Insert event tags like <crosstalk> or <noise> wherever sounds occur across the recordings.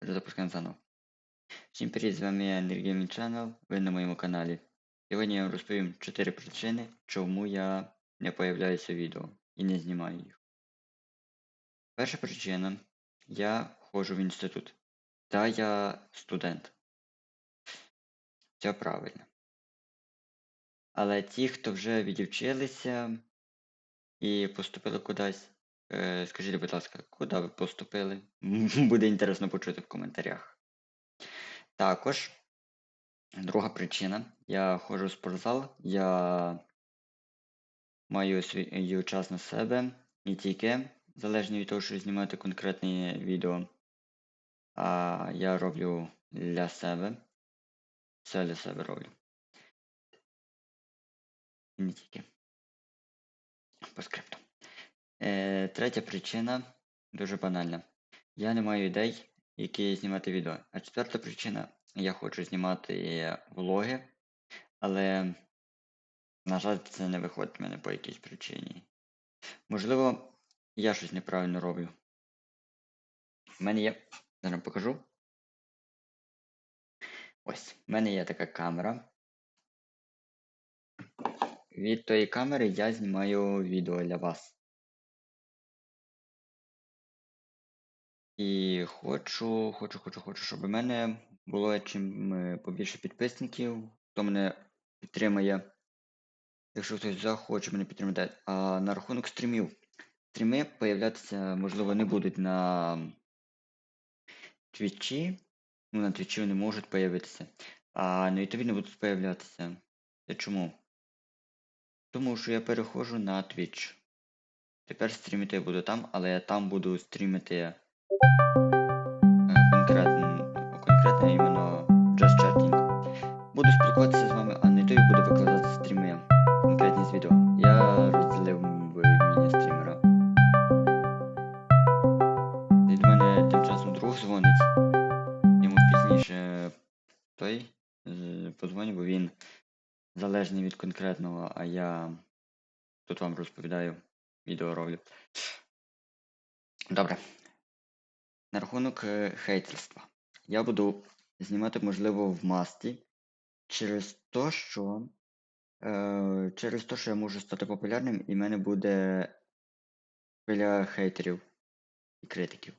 Запускаємо заново. Всім привіт, з вами я Енергійний Channel, ви на моєму каналі. Сьогодні я вам розповім 4 причини, чому я не появляюся в відео і не знімаю їх. Перша причина. Я ходжу в інститут. Та я студент. Це правильно. Але ті, хто вже відівчилися і поступили кудись, скажіть, будь ласка, куди ви поступили? <laughs> Буде інтересно почути в коментарях. Також, друга причина. Я ходжу в спортзал, я маю свій час на себе, не тільки залежно від того, що знімати конкретне відео. А я роблю для себе. Все для себе роблю. І не тільки. По скрипту. Е, Третя причина дуже банальна. Я не маю ідей, які знімати відео. А четверта причина я хочу знімати влоги, але, на жаль, це не виходить в мене по якійсь причині. Можливо, я щось неправильно роблю. У мене є. Зараз покажу. Ось, в мене є така камера. Від тої камери я знімаю відео для вас. І хочу, хочу, хочу, хочу, щоб у мене було чим е, побільше підписників, хто мене підтримає. Якщо хтось захоче мене підтримати. А на рахунок стрімів. Стріми появлятися, можливо, не будуть на твічі. Ну, на твічі вони можуть появитися. А на ютубі не будуть появлятися. Це чому? Тому що я переходжу на Twitch. Тепер стрімити я буду там, але я там буду стрімити конкретно, конкретно іменно Just Chatting. Буду спілкуватися з вами, а на ютубі буду викладати стріми конкретні з відео. Я розділив міні стрімера. Від мене тим часом друг дзвонить. Йому пізніше той е, подзвоню, бо він залежний від конкретного, а я тут вам розповідаю, відео роблю. Добре. На рахунок е, хейтерства. Я буду знімати, можливо, в масті через те, що е, через те, що я можу стати популярним, і в мене буде хвиля хейтерів і критиків.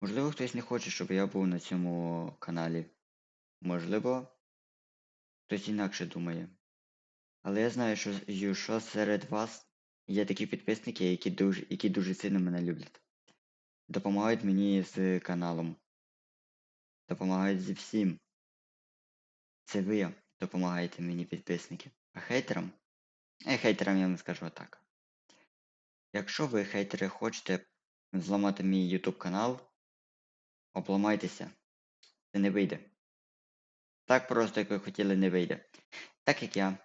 Можливо, хтось не хоче, щоб я був на цьому каналі. Можливо, хтось інакше думає. Але я знаю, що, що серед вас є такі підписники, які дуже, які дуже сильно мене люблять. Допомагають мені з каналом. Допомагають зі всім. Це ви допомагаєте мені підписники. А хейтерам? Е, хейтерам я вам скажу так. Якщо ви, хейтери, хочете зламати мій YouTube канал, обламайтеся. Це не вийде. Так просто, як ви хотіли, не вийде. Так як я,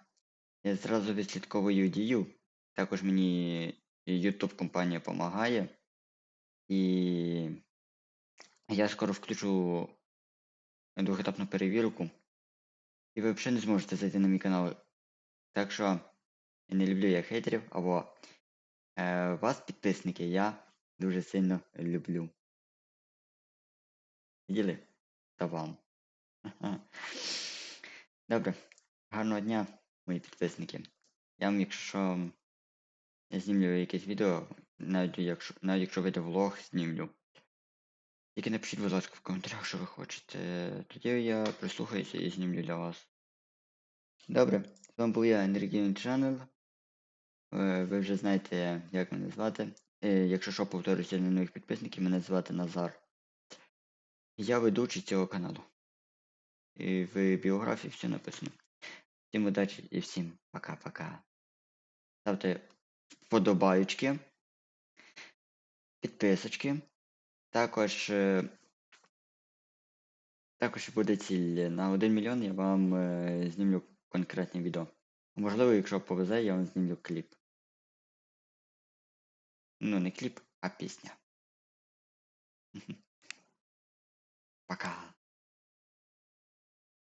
я зразу відслідковую дію. Також мені YouTube компанія допомагає. І я скоро включу двохетапну перевірку. І ви взагалі не зможете зайти на мій канал. Так що не люблю я хейтерів, або е, вас, підписники, я дуже сильно люблю. Діли та вам. Добре. Гарного дня, мої підписники. Я вам, якщо що, я знімлю якесь відео, навіть якщо навіть якщо вийде влог, знімлю. Тільки напишіть, будь ласка, в коментарях, що ви хочете. Тоді я прислухаюся і знімлю для вас. Добре, з вами був я Енергійний Channel. Е, ви вже знаєте, як мене звати. Е, якщо що, повторюся для нових підписників, мене звати Назар. Я ведучий цього каналу. І в біографії все написано. Всім удачі і всім пока-пока. Ставте вподобаючки, підписочки. Також е, також буде ціль. На 1 мільйон я вам е, знімлю конкретне відео. Можливо, якщо повезе, я вам знімлю кліп. Ну, не кліп, а пісня. Пока.